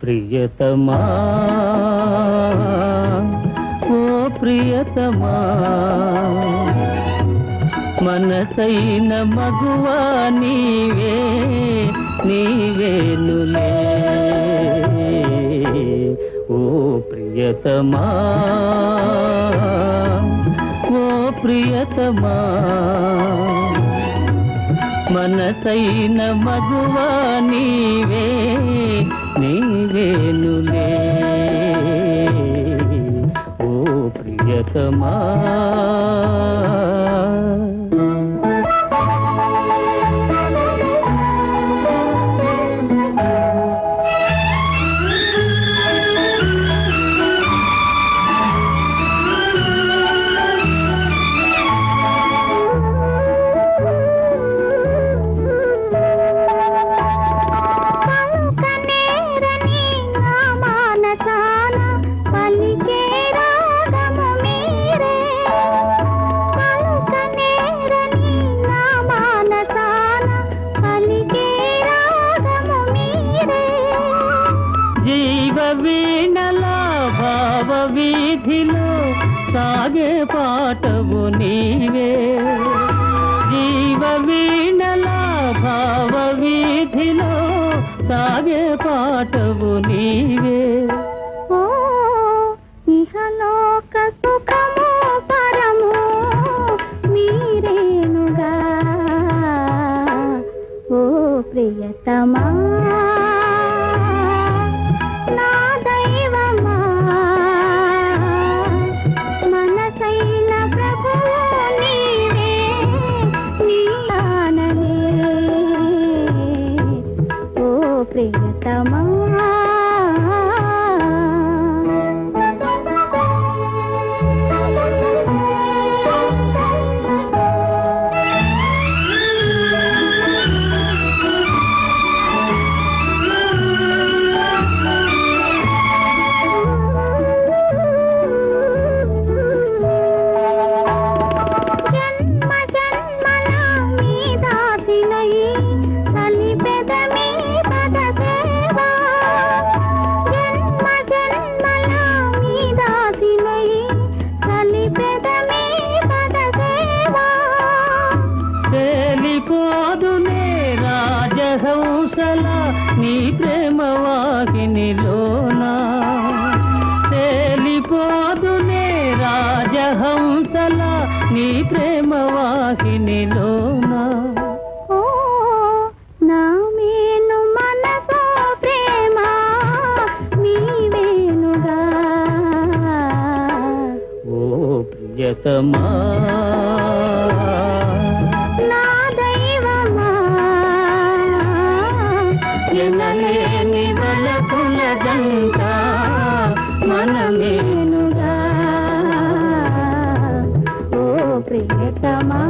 ప్రియతమా ప్రియతమా మనసైన మగువా నీవే నీవేనులే ఓ ప్రియతమా ఓ ప్రియతమా. మనసైన మగువా నీవే ప్రియతమా జీవ భావ వీధిలో సాగే పాటవు నీవే. జీవ వీణల భావ వీధిలో సాగే పాటవు నీవే. ఓ ఇహలోక సుఖము పరము మీరేనుగా. ఓ ప్రియతమా ఓ ప్రియతమా జన్మ రాజహంసల నీ ప్రేమ వాహినిలోనా. తేలిపోదునే రాజహంసల నీ ప్రేమ వాహినిలోనా. ప్రియతమా జంట మనమేనుగా? ఓ ప్రియతమా